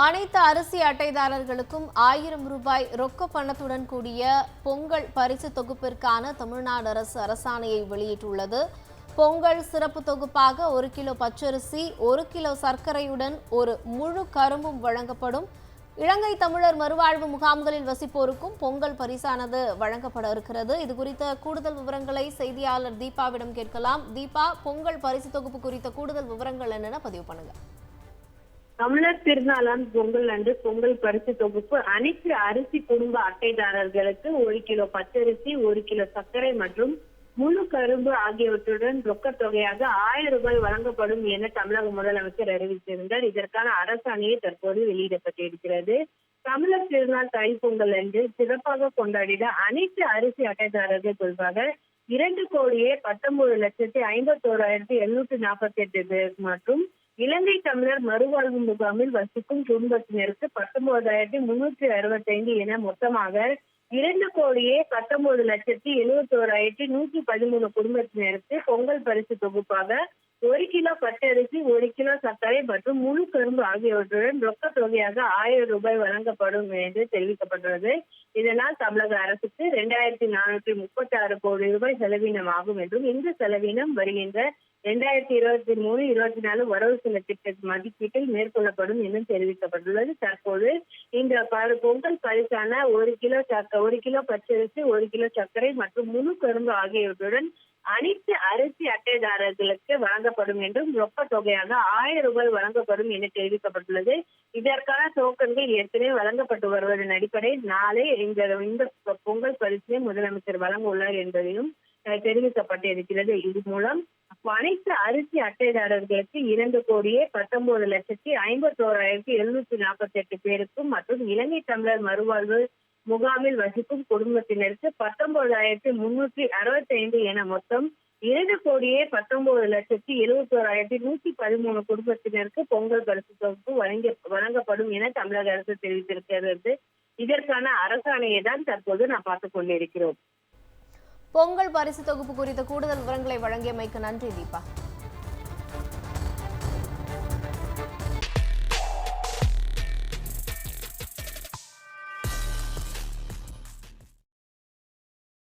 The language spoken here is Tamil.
அனைத்து அரிசி அட்டைதாரர்களுக்கும் ஆயிரம் ரூபாய் ரொக்க பணத்துடன் கூடிய பொங்கல் பரிசு தொகுப்பிற்கான தமிழ்நாடு அரசு அரசாணையை வெளியிட்டுள்ளது. பொங்கல் சிறப்பு தொகுப்பாக ஒரு கிலோ பச்சரிசி ஒரு கிலோ சர்க்கரையுடன் ஒரு முழு கரும்பும் வழங்கப்படும். இலங்கை தமிழர் மறுவாழ்வு முகாம்களில் வசிப்போருக்கும் பொங்கல் பரிசானது வழங்கப்பட இருக்கிறது. இது குறித்த கூடுதல் விவரங்களை செய்தியாளர் தீபாவிடம் கேட்கலாம். தீபா பொங்கல் பரிசு தொகுப்பு குறித்த கூடுதல் விவரங்கள் என்னென்ன பதிவு பண்ணுங்க. தமிழர் திருநாளாம் பொங்கல் அன்று பொங்கல் பரிசு தொகுப்பு அனைத்து அரிசி குடும்ப அட்டைதாரர்களுக்கு ஒரு கிலோ பச்சரிசி ஒரு கிலோ சர்க்கரை மற்றும் முழு கரும்பு ஆகியவற்றுடன் ரொக்கத் தொகையாக ஆயிரம் ரூபாய் வழங்கப்படும் என தமிழக முதலமைச்சர் அறிவித்திருந்தார். இதற்கான அரசாணையை தற்போது வெளியிடப்பட்டிருக்கிறது. தமிழர் திருநாள் தைப்பொங்கல் அன்று சிறப்பாக கொண்டாடிட அனைத்து அரிசி அட்டைதாரர்கள் குறிப்பாக இரண்டு கோடியே பத்தொன்பது லட்சத்தி ஐம்பத்தோராயிரத்தி எழுநூத்தி நாற்பத்தி எட்டு பேர் மற்றும் இலங்கை தமிழர் மறுவாழ்வு முகாமில் வசிக்கும் குடும்பத்தினருக்கு பத்தொன்பதாயிரத்தி முன்னூற்றி அறுபத்தைந்து என மொத்தமாக இரண்டு கோடியே பத்தொன்பது லட்சத்தி எழுபத்தோராயிரத்தி நூற்றி பதிமூணு குடும்பத்தினருக்கு பொங்கல் பரிசு தொகுப்பாக ஒரு கிலோ பச்சரிசி ஒரு கிலோ சர்க்கரை மற்றும் முழு கரும்பு ஆகியவற்றுடன் ரொக்க தொகையாக ஆயிரம் ரூபாய் வழங்கப்படும் என்று தெரிவிக்கப்பட்டுள்ளது இதனால் தமிழக அரசுக்கு இரண்டாயிரத்தி நானூற்றி முப்பத்தி ஆறு கோடி ரூபாய் செலவினம் ஆகும் என்றும் இந்த செலவினம் வருகின்ற இரண்டாயிரத்தி இருபத்தி மூணு இருபத்தி நாலு வரவு செலவு திட்ட மதிப்பீட்டில் மேற்கொள்ளப்படும் என்றும் தெரிவிக்கப்பட்டுள்ளது. தற்போது இந்த பொங்கல் பரிசான ஒரு கிலோ சர்க்கரை ஒரு கிலோ பச்சரிசி ஒரு கிலோ சர்க்கரை மற்றும் முழு கரும்பு ஆகியவற்றுடன் அனைத்து அரிசி அட்டைதாரர்களுக்கு வழங்கப்படும் என்றும் ரொக்க தொகையாக ஆயிரம் ரூபாய் வழங்கப்படும் என தெரிவிக்கப்பட்டுள்ளது. இதற்கான டோக்கன்கள் ஏற்கனவே வழங்கப்பட்டு வருவதன் அடிப்படையில் நாளை இந்த இந்த பொங்கல் பரிசினை முதலமைச்சர் வழங்க உள்ளார் என்பதையும் தெரிவிக்கப்பட்டு தெரிவிக்கப்பட்டிருக்கிறது. இது மூலம் அனைத்து அரிசி அட்டைதாரர்களுக்கு இரண்டு கோடியே பத்தொன்பது லட்சத்தி ஐம்பத்தி ஓராயிரத்தி எழுநூத்தி நாற்பத்தி எட்டு பேருக்கும் மற்றும் இலங்கை தமிழர் மறுவாழ்வு முகாமில் வசிக்கும் குடும்பத்தினருக்கு பத்தொன்பதாயிரத்தி முன்னூற்றி அறுபத்தி ஐந்து என மொத்தம் இரண்டு கோடியே பத்தொன்பது லட்சத்தி எழுபத்தோராயிரத்தி நூத்தி பதிமூணு குடும்பத்தினருக்கு பொங்கல் பரிசு தொகுப்பு வழங்க வழங்கப்படும் என தமிழக அரசு தெரிவித்திருக்கிறது. இதற்கான அரசாணையை தான் தற்போது நான் பார்த்துக் கொண்டிருக்கிறோம். பொங்கல் பரிசு தொகுப்பு குறித்த கூடுதல் விவரங்களை வழங்கியமைக்கு நன்றி தீபா.